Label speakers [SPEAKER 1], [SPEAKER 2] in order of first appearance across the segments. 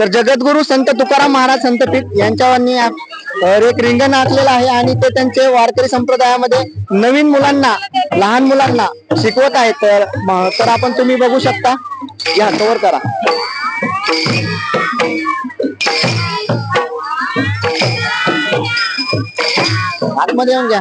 [SPEAKER 1] तर जगद्गुरु संत तुकाराम महाराज संतपीठ यांच्यावरनी एक रिंगण आखलेलं आहे आणि ते त्यांचे वारकरी संप्रदायामध्ये नवीन मुलांना लहान मुलांना शिकवत आहेत. तर तर आपण तुम्ही बघू शकता. या कवर करा. आतमध्ये येऊन घ्या.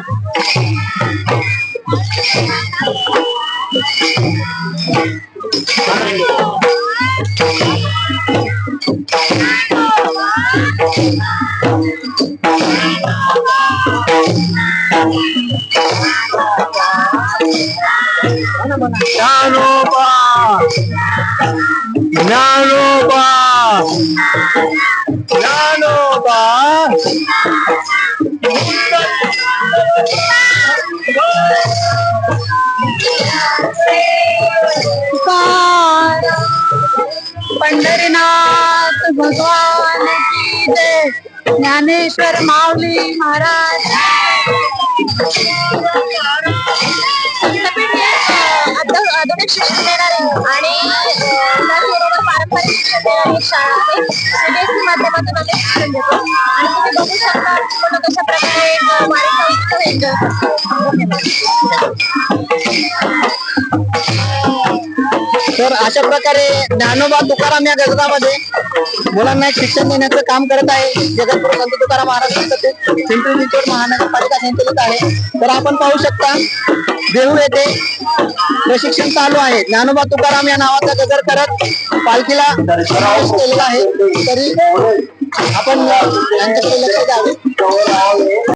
[SPEAKER 1] ज्ञानोबा! ज्ञानोबा! ज्ञानोबा!
[SPEAKER 2] पंढरीनाथ भगवान की ज्ञानेश्वर माऊली महाराज. आधुनिक शिक्षण देणारी आणि पारंपरिक शिक्षण देणारी शाळा आहे. सीबीएसई माध्यमातून आम्ही शिक्षण देतो आणि तुम्ही बघू शकता कशा प्रकारे
[SPEAKER 1] तर अशा प्रकारे ज्ञानोबा तुकाराम या गजरामध्ये मुलांना एक शिक्षण देण्याचं काम करत आहे. जगद्गुरु संत तुकाराम महाराज पिंपरी चिंचवड महानगरपालिका संचलित आहे. तर आपण पाहू शकता देहू येथे प्रशिक्षण चालू आहे. ज्ञानोबा तुकाराम या नावाचा गजर करत पालखीला समावेश केलेला आहे. तरी आपण यांच्याकडे लक्ष द्यावे